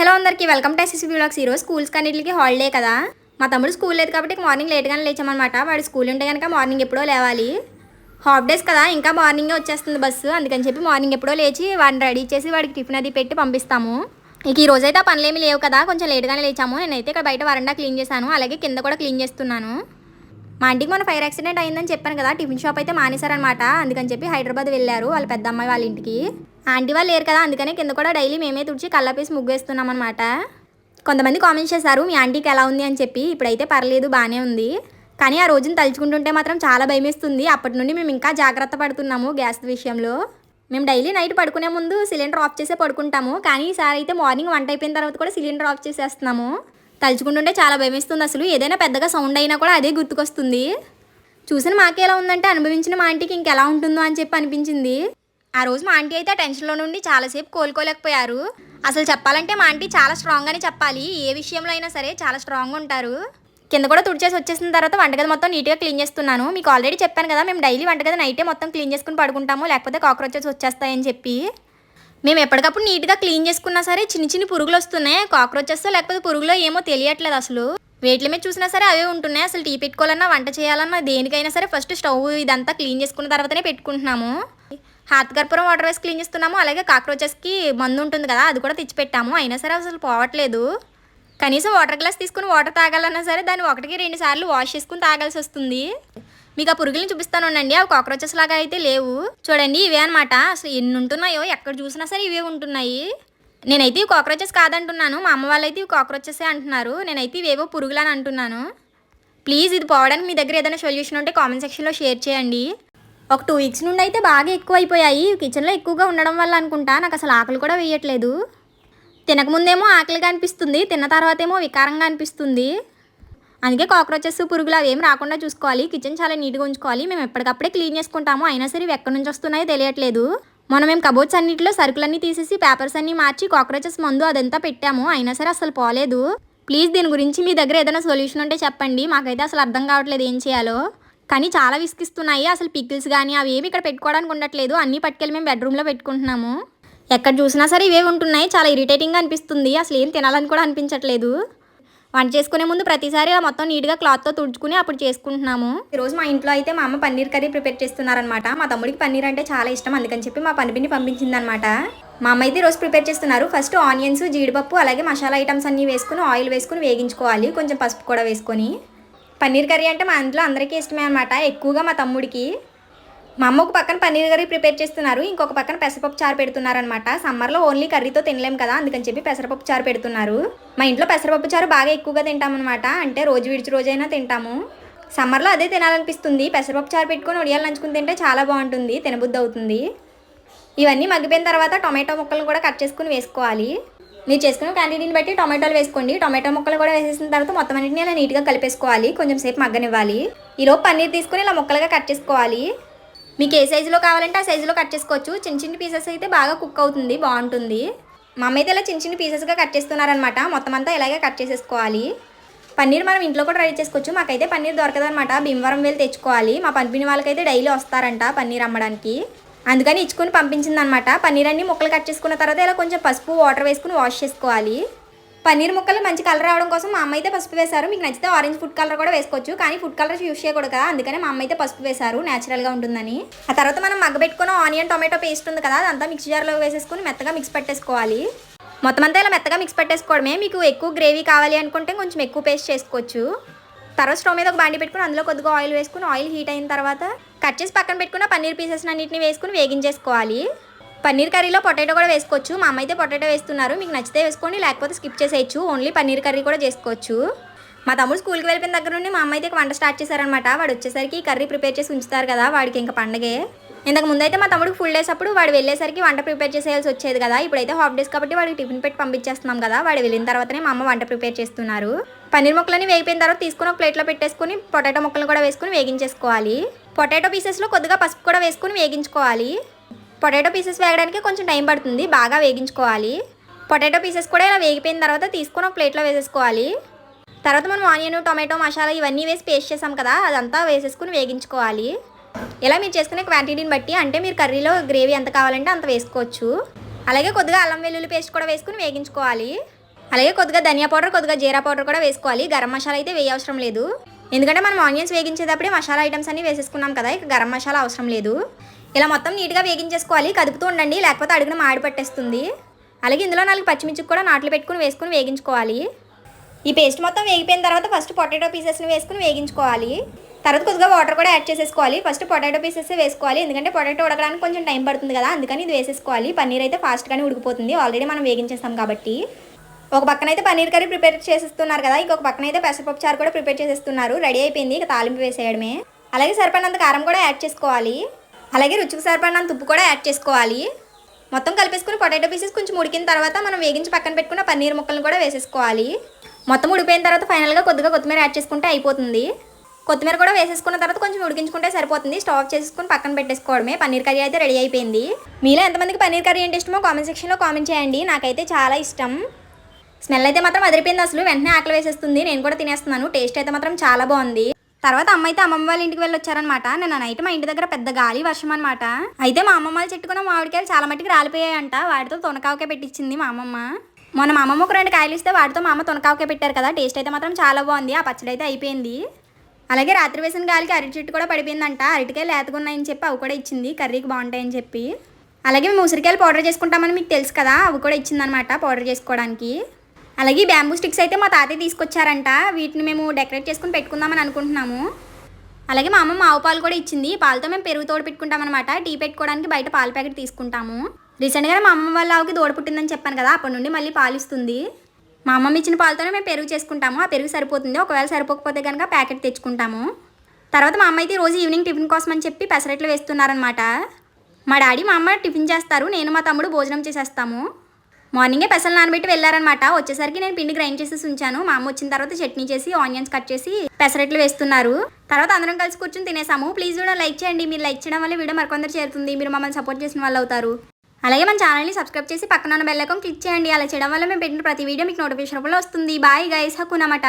Hello అందరికీ welcome to SSC blogs ఈరోజు schools కన్నిటికి హాలిడే కదా? మా తమ్ముడు స్కూల్ లేదు కాబట్టి మార్నింగ్ లేట్గానే లేచామన్నమాట. వాడు స్కూల్ ఉంటే కనుక మార్నింగ్ ఎప్పుడో లేవాలి. హాఫ్ డేస్ కదా ఇంకా మార్నింగే వచ్చేస్తుంది బస్సు. అందుకని చెప్పి మార్నింగ్ ఎప్పుడో లేచి వాడిని రెడీ చేసి వాడికి టిఫిన్ అది పెట్టి పంపిస్తాము. ఇక ఈ రోజైతే ఆ పనులేమి లేవు కదా కొంచెం లేట్గానే లేచాము. నేనైతే ఇక్కడ బయట వరండా క్లీన్ చేశాను. అలాగే కింద కూడా క్లీన్ చేస్తున్నాను. మా ఇంటికి మన ఫైర్ యాక్సిడెంట్ అయిందని చెప్పాను కదా టిఫిన్ షాప్ అయితే మానేశారనమాట అందుకని చెప్పి హైదరాబాద్ వెళ్ళారు వాళ్ళ పెద్ద అమ్మాయి వాళ్ళ ఇంటికి. ఆంటీ వాళ్ళు లేరు కదా అందుకనే కింద కూడా డైలీ మేమే తుడిచి కళ్ళపేసి ముగ్గు వేస్తున్నాం అనమాట కొంతమంది కామెంట్స్ చేశారు మీ ఆంటీకి ఎలా ఉంది? అని చెప్పి. ఇప్పుడైతే పర్లేదు బాగానే ఉంది. కానీ ఆ రోజున తలుచుకుంటుంటే మాత్రం చాలా భయమేస్తుంది. అప్పటి నుండి మేము ఇంకా జాగ్రత్త పడుతున్నాము గ్యాస్ విషయంలో. మేము డైలీ నైట్ పడుకునే ముందు సిలిండర్ ఆఫ్ చేసే పడుకుంటాము. కానీ ఈసారి అయితే మార్నింగ్ వంట అయిపోయిన తర్వాత కూడా సిలిండర్ ఆఫ్ చేసేస్తున్నాము. తలుచుకుంటుంటే చాలా భయమేస్తుంది అసలు. ఏదైనా పెద్దగా సౌండ్ అయినా కూడా అదే గుర్తుకొస్తుంది. చూసిన మాకే ఎలా ఉందంటే అనుభవించిన మా ఆంటీకి ఇంకెలా ఉంటుందో అని చెప్పి అనిపించింది. ఆ రోజు మా ఆంటీ అయితే టెన్షన్లో నుండి చాలాసేపు కోలుకోలేకపోయారు. అసలు చెప్పాలంటే మా ఆంటీ చాలా స్ట్రాంగ్ అని చెప్పాలి. ఏ విషయంలో అయినా సరే చాలా స్ట్రాంగ్ ఉంటారు. కింద కూడా తుడిచేసి వచ్చేసిన తర్వాత వంటగది మొత్తం నీట్గా క్లీన్ చేస్తున్నాను. మీకు ఆల్రెడీ చెప్పాను కదా మేము డైలీ వంటగది నైటే మొత్తం క్లీన్ చేసుకుని పడుకుంటాము లేకపోతే కాక్రోచెస్ వచ్చేస్తాయని చెప్పి. మేము ఎప్పటికప్పుడు నీట్గా క్లీన్ చేసుకున్నా సరే చిన్న చిన్న పురుగులు వస్తున్నాయి. కాక్రోచెస్ లేకపోతే పురుగులో ఏమో తెలియట్లేదు అసలు. వేట్ల మీద చూసినా సరే అవే ఉంటున్నాయి. అసలు టీ పెట్టుకోవాలన్నా వంట చేయాలన్నా దేనికైనా సరే ఫస్ట్ స్టవ్ ఇదంతా క్లీన్ చేసుకున్న తర్వాతనే పెట్టుకుంటున్నాము. హాత్ కర్పూరం వాటర్ వేసి క్లీన్ చేస్తున్నాము. అలాగే కాక్రోచెస్కి మందు ఉంటుంది కదా అది కూడా తెచ్చిపెట్టాము. అయినా సరే అసలు పోవట్లేదు. కనీసం వాటర్ గ్లాస్ తీసుకుని వాటర్ తాగాలన్నా సరే దాన్ని ఒకటికి రెండు సార్లు వాష్ చేసుకుని తాగాల్సి వస్తుంది. మీకు ఆ పురుగులను చూపిస్తాను ఉండండి అవి కాక్రోచెస్ లాగా అయితే లేవు. చూడండి ఇవే అనమాట అసలు ఎన్ని ఉంటున్నాయో ఎక్కడ చూసినా సరే ఇవే ఉంటున్నాయి. నేనైతే ఇవి కాక్రోచెస్ కాదంటున్నాను. మా అమ్మ వాళ్ళైతే ఇవి కాక్రోచెసే అంటున్నారు. నేనైతే ఇవేవో పురుగులు అని అంటున్నాను. ప్లీజ్ ఇది పోవడానికి మీ దగ్గర ఏదైనా సొల్యూషన్ ఉంటే కామెంట్ సెక్షన్లో షేర్ చేయండి. ఒక టూ వీక్స్ నుండి అయితే బాగా ఎక్కువ అయిపోయాయి కిచెన్లో ఎక్కువగా ఉండడం వల్ల అనుకుంటా. నాకు అసలు ఆకలి కూడా వేయట్లేదు. తినకముందేమో ఆకలిగా అనిపిస్తుంది. తిన్న తర్వాత ఏమో వికారంగా అనిపిస్తుంది. అందుకే కాక్రోచెస్ పురుగులు అవి ఏం రాకుండా చూసుకోవాలి. కిచెన్ చాలా నీట్గా ఉంచుకోవాలి. మేము ఎప్పటికప్పుడే క్లీన్ చేసుకుంటాము. అయినా సరే ఇవి ఎక్కడి నుంచి వస్తున్నాయో తెలియట్లేదు. మనం మేము కబోర్డ్స్ అన్నింటిలో సరుకులన్నీ తీసేసి పేపర్స్ అన్నీ మార్చి కాక్రోచెస్ మందు అదంతా పెట్టాము. అయినా సరే అసలు పోలేదు. ప్లీజ్ దీని గురించి మీ దగ్గర ఏదైనా సొల్యూషన్ ఉంటే చెప్పండి. మాకైతే అసలు అర్థం కావట్లేదు ఏం చేయాలో. కానీ చాలా విసిగిస్తున్నాయి. అసలు పికిల్స్ కానీ అవి ఏమి ఇక్కడ పెట్టుకోవడానికి ఉండట్లేదు. అన్నీ పట్టుకెళ్ళి మేము బెడ్రూమ్లో పెట్టుకుంటున్నాము. ఎక్కడ చూసినా సరే ఇవే ఉంటున్నాయి. చాలా ఇరిటేటింగ్గా అనిపిస్తుంది. అసలు ఏం తినాలని కూడా అనిపించట్లేదు. వంట చేసుకునే ముందు ప్రతిసారి మొత్తం నీట్గా క్లాత్తో తుడుచుకుని అప్పుడు చేసుకుంటున్నాము. ఈరోజు మా ఇంట్లో అయితే మా అమ్మ పన్నీర్ కర్రీ ప్రిపేర్ చేస్తున్నారనమాట మా తమ్ముడికి పన్నీర్ అంటే చాలా ఇష్టం. అందుకని చెప్పి మా పనిపిని పంపించిందనమాట మా అమ్మ అయితే రోజు ప్రిపేర్ చేస్తున్నారు. ఫస్ట్ ఆనియన్స్ జీడిపప్పు అలాగే మసాలా ఐటమ్స్ అన్నీ వేసుకుని ఆయిల్ వేసుకుని వేగించుకోవాలి. కొంచెం పసుపు కూడా వేసుకొని. పన్నీర్ కర్రీ అంటే మా ఇంట్లో అందరికీ ఇష్టమే అనమాట ఎక్కువగా మా తమ్ముడికి. మా అమ్మ ఒక పక్కన పన్నీర్ కర్రీ ప్రిపేర్ చేస్తున్నారు ఇంకొక పక్కన పెసరపప్పు చారు పెడుతున్నారనమాట సమ్మర్లో ఓన్లీ కర్రీతో తినలేం కదా అందుకని చెప్పి పెసరపప్పు చారు పెడుతున్నారు. మా ఇంట్లో పెసరపప్పు చారు బాగా ఎక్కువగా తింటామన్నమాట అంటే రోజు విడిచి రోజైనా తింటాము. సమ్మర్లో అదే తినాలనిపిస్తుంది. పెసరపప్పు చారు పెట్టుకొని ఉడియాలు నంచుకుని తింటే చాలా బాగుంటుంది తినబుద్ధి అవుతుంది ఇవన్నీ మగ్గిపోయిన తర్వాత టొమాటో ముక్కలను కూడా కట్ చేసుకుని వేసుకోవాలి. మీరు చేసుకున్న క్వాంటిటీని బట్టి టొమాటోలు వేసుకోండి. టొమాటో ముక్కలు కూడా వేసేసిన తర్వాత మొత్తం అన్నింటినీ ఇలా నీట్గా కలిపేసుకోవాలి. కొంచెం సేపు మగ్గనివ్వాలి. ఈలోపు పన్నీర్ తీసుకుని ఇలా ముక్కలుగా కట్ చేసుకోవాలి. మీకు ఏ సైజులో కావాలంటే ఆ సైజులో కట్ చేసుకోవచ్చు. చిన్న చిన్న పీసెస్ అయితే బాగా కుక్ అవుతుంది బాగుంటుంది. మా అమ్మ అయితే ఇలా చిన్న చిన్న పీసెస్గా కట్ చేస్తున్నారనమాట మొత్తం అంతా ఇలాగే కట్ చేసేసుకోవాలి. పన్నీర్ మనం ఇంట్లో కూడా రెడీ చేసుకోవచ్చు. మాకైతే పన్నీర్ దొరకదనమాట భీమవరం వెళ్ళి తెచ్చుకోవాలి. మా పంపిణీ వాళ్ళకైతే డైలీ వస్తారంట పన్నీర్ అమ్మడానికి. అందుకని ఇచ్చుకొని పంపించిందనమాట పన్నీర్ అన్ని ముక్కలు కట్ చేసుకున్న తర్వాత ఇలా కొంచెం పసుపు వాటర్ వేసుకుని వాష్ చేసుకోవాలి. పన్నీర్ ముక్కలు మంచి కలర్ రావడం కోసం మా అమ్మ అయితే పసుపు వేశారు. మీకు నచ్చితే ఆరెంజ్ ఫుడ్ కలర్ కూడా వేసుకోవచ్చు. కానీ ఫుడ్ కలర్ యూస్ చేయకూడదు కదా. అందుకనే మా అమ్మ అయితే పసుపు వేశారు. న్యాచురల్గా ఉంటుందని. ఆ తర్వాత మనం మగ్గబెట్టుకున్న ఆనియన్ టొమాటో పేస్ట్ ఉంది కదా. అదంతా మిక్సీ జార్లో వేసేసుకుని మెత్తగా మిక్స్ పెట్టేసుకోవాలి. మొత్తం అంతా ఇలా మెత్తగా మిక్స్ పెట్టేసుకోవడమే. మీకు ఎక్కువ గ్రేవీ కావాలి అనుకుంటే కొంచెం ఎక్కువ పేస్ట్ చేసుకోవచ్చు. తర్వాత స్టవ్ మీద ఒక బాండి పెట్టుకుని అందులో కొద్దిగా ఆయిల్ వేసుకుని ఆయిల్ హీట్ అయిన తర్వాత కట్ చేసి పక్కన పెట్టుకున్న పన్నీర్ పీసెస్ అన్నింటిని వేసుకుని వేగించేసుకోవాలి. పన్నీర్ కర్రీలో పొటాటో కూడా వేసుకోవచ్చు. మా అమ్మ అయితే పొటాటో వేస్తున్నారు. మీకు నచ్చితే వేసుకోండి లేకపోతే స్కిప్ చేసేయచ్చు. ఓన్లీ పన్నీర్ కర్రీ కూడా చేసుకోవచ్చు. మా తమ్ముడు స్కూల్కి వెళ్ళిపోయిన దగ్గర నుండి మా అమ్మ అయితే వంట స్టార్ట్ చేశారనమాట వాడు వచ్చేసరికి కర్రీ ప్రిపేర్ చేసి ఉంచుతారు కదా వాడికి ఇంకా పండగే. ఇంతకు ముందైతే మా తమ్ముడికి ఫుల్ డేస్ అప్పుడు వాడు వెళ్ళేసరికి వంట ప్రిపేర్ చేసేయాల్సి వచ్చేది కదా. ఇప్పుడైతే హాఫ్ డేస్ కాబట్టి వాడికి టిఫిన్ పెట్టి పంపించేస్తున్నాం కదా. వాడు వెళ్ళిన తర్వాతనే మా అమ్మ వంట ప్రిపేర్ చేస్తున్నారు. పన్నీర్ ముక్కలని వేగిపోయిన తర్వాత తీసుకుని ఒక ప్లేట్లో పెట్టేసుకుని పొటాటో ముక్కలను కూడా వేసుకుని వేగించేసుకోవాలి. పొటాటో పీసెస్లో కొద్దిగా పసుపు కూడా వేసుకుని వేగించుకోవాలి. పొటాటో పీసెస్ వేగడానికి కొంచెం టైం పడుతుంది బాగా వేగించుకోవాలి. పొటాటో పీసెస్ కూడా ఇలా వేగిపోయిన తర్వాత తీసుకొని ఒక ప్లేట్లో వేసేసుకోవాలి. తర్వాత మనం ఆనియన్ టొమాటో మసాలా ఇవన్నీ వేసి పేస్ట్ చేసాం కదా అదంతా వేసేసుకుని వేగించుకోవాలి. ఇలా మీరు చేసుకునే క్వాంటిటీని బట్టి అంటే మీరు కర్రీలో గ్రేవీ ఎంత కావాలంటే అంత వేసుకోవచ్చు. అలాగే కొద్దిగా అల్లం వెల్లుల్లి పేస్ట్ కూడా వేసుకుని వేగించుకోవాలి. అలాగే కొద్దిగా ధనియా పౌడర్ కొద్దిగా జీరా పౌడర్ కూడా వేసుకోవాలి. గరం మసాలా అయితే వేయ అవసరం లేదు. ఎందుకంటే మనం ఆనియన్స్ వేగించేటప్పుడే మసాలా ఐటమ్స్ అన్ని వేసేసుకున్నాం కదా ఇక గరం మసాలా అవసరం లేదు. ఇలా మొత్తం నీట్గా వేగించేసుకోవాలి కదుపుతూ ఉండండి లేకపోతే అడుగున మాడి పట్టేస్తుంది. అలాగే ఇందులో నాలుగు పచ్చిమిర్చి కూడా నాట్లు పెట్టుకుని వేసుకుని వేగించుకోవాలి. ఈ పేస్ట్ మొత్తం వేగిపోయిన తర్వాత ఫస్ట్ పొటాటో పీసెస్ని వేసుకుని వేగించుకోవాలి. తర్వాత కొద్దిగా వాటర్ కూడా యాడ్ చేసేసుకోవాలి. ఫస్ట్ పొటాటో పీసెస్ వేసుకోవాలి ఎందుకంటే పొటాటో ఉడకడానికి కొంచెం టైం పడుతుంది కదా అందుకని ఇది వేసేసుకోవాలి. పన్నీర్ అయితే ఫాస్ట్గానే ఉడికిపోతుంది ఆల్రెడీ మనం వేగించేస్తాం కాబట్టి. ఒక పక్కన అయితే పన్నీర్ కర్రీ ప్రిపేర్ చేసేస్తున్నారు కదా ఇంకొక పక్కన అయితే పెసరపప్పు చారు కూడా ప్రిపేర్ చేసేస్తున్నారు. రెడీ అయిపోయింది ఇక తాలింపు వేసేయడమే. అలాగే సరిపడినంత కారం కూడా యాడ్ చేసుకోవాలి. అలాగే రుచికి సరిపడినంత ఉప్పు కూడా యాడ్ చేసుకోవాలి. మొత్తం కలిపేసుకుని పొటాటో పీసెస్ కొంచెం ఉడికిన తర్వాత మనం వేగించి పక్కన పెట్టుకున్న పన్నీర్ ముక్కలను కూడా వేసేసుకోవాలి. మొత్తం ఉడిపోయిన తర్వాత ఫైనల్గా కొద్దిగా కొత్తిమీర యాడ్ చేసుకుంటే అయిపోతుంది. కొత్తిమీర కూడా వేసేసుకున్న తర్వాత కొంచెం ఉడికించుకుంటే సరిపోతుంది. స్టవ్ చేసుకుని పక్కన పెట్టేసుకోవడమే. పన్నీర్ కర్రీ అయితే రెడీ అయిపోయింది. మీలో ఎంతమందికి పన్నీర్ కర్రీ అంటే ఇష్టమో కామెంట్ సెక్షన్లో కామెంట్ చేయండి. నాకైతే చాలా ఇష్టం. స్మెల్ అయితే మాత్రం అదిరిపోయింది అసలు. వెంటనే ఆకలి వేసేస్తుంది. నేను కూడా తినేస్తున్నాను. టేస్ట్ అయితే మాత్రం చాలా బాగుంది. తర్వాత అమ్మ అయితే అమ్మమ్మ వాళ్ళ ఇంటికి వెళ్ళి వచ్చారనమాట నేను నైట్ మా ఇంటి దగ్గర పెద్ద గాలి వర్షం అనమాట అయితే మా అమ్మమ్మ వాళ్ళు చెట్టుకున్న మామిడికాయలు చాలా మట్టుకు రాలిపోయాయంట. వాటితో తొనకావకే పెట్టించింది మా అమ్మమ్మ. మొన్న మా అమ్మమ్మ ఒక రెండు కాయలు ఇస్తే వాటితో మా అమ్మ తొనకావకే పెట్టారు కదా. టేస్ట్ అయితే మాత్రం చాలా బాగుంది. ఆ పచ్చడి అయితే అయిపోయింది. అలాగే రాత్రి వేసిన గాలికి అరటి చెట్టు కూడా పడిపోయిందంట. అరటికాయలు లేతగున్నాయని చెప్పి అవి కూడా ఇచ్చింది. కర్రీకి బాగుంటాయని చెప్పి. అలాగే మేము ఉసిరికాయలు పౌడర్ చేసుకుంటామని మీకు తెలుసు కదా. అవి కూడా ఇచ్చిందనమాట పౌడర్ చేసుకోవడానికి. అలాగే బ్యాంబూ స్టిక్స్ అయితే మా తాతయ్య తీసుకొచ్చారంట. వీటిని మేము డెకరేట్ చేసుకుని పెట్టుకుందామని అనుకుంటున్నాము. అలాగే మా అమ్మ ఆవు పాలు కూడా ఇచ్చింది. పాలతో మేము పెరుగు తోడు పెట్టుకుంటాం అనమాట టీ పెట్టుకోవడానికి బయట పాల ప్యాకెట్ తీసుకుంటాము. రీసెంట్గా మా అమ్మ వాళ్ళ ఆవుకి దూడ పుట్టిందని చెప్పాను కదా అప్పటి నుండి మళ్ళీ పాలు ఇస్తుంది. మా అమ్మమ్మ ఇచ్చిన పాలతోనే మేము పెరుగు చేసుకుంటాము. ఆ పెరుగు సరిపోతుంది. ఒకవేళ సరిపోకపోతే కనుక ప్యాకెట్ తెచ్చుకుంటాము. తర్వాత మా అమ్మ అయితే రోజు ఈవినింగ్ టిఫిన్ కోసం అని చెప్పి పెసరట్లు వేస్తున్నారనమాట మా డాడీ మా అమ్మ టిఫిన్ చేస్తారు. నేను మా తమ్ముడు భోజనం చేసేస్తాము. మార్నింగే పెసలు నానబెట్టి వెళ్ళారనమాట వచ్చేసరికి నేను పిండి గ్రైండ్ చేసేసి ఉంచాను. మా అమ్మ వచ్చిన తర్వాత చట్నీ చేసి ఆనియన్స్ కట్ చేసి పెసరట్లు వేస్తున్నారు. తర్వాత అందరం కలిసి కూర్చొని తినేసాము. ప్లీజ్ కూడా లైక్ చేయండి. మీరు లైక్ చేయడం వల్ల వీడియో మరికొందరు చేరుతుంది. మీరు మమ్మల్ని సపోర్ట్ చేసిన వాళ్ళు అవుతారు. అలాగే మన ఛానల్ని సబ్స్క్రైబ్ చేసి పక్కన ఉన్న బెల్లకం క్లిక్ చేయండి. అలా చేయడం వల్ల మేము పెట్టిన ప్రతి వీడియో మీకు నోటిఫికేషన్ రూపంలో వస్తుంది. Bye guys. హక్కునమాట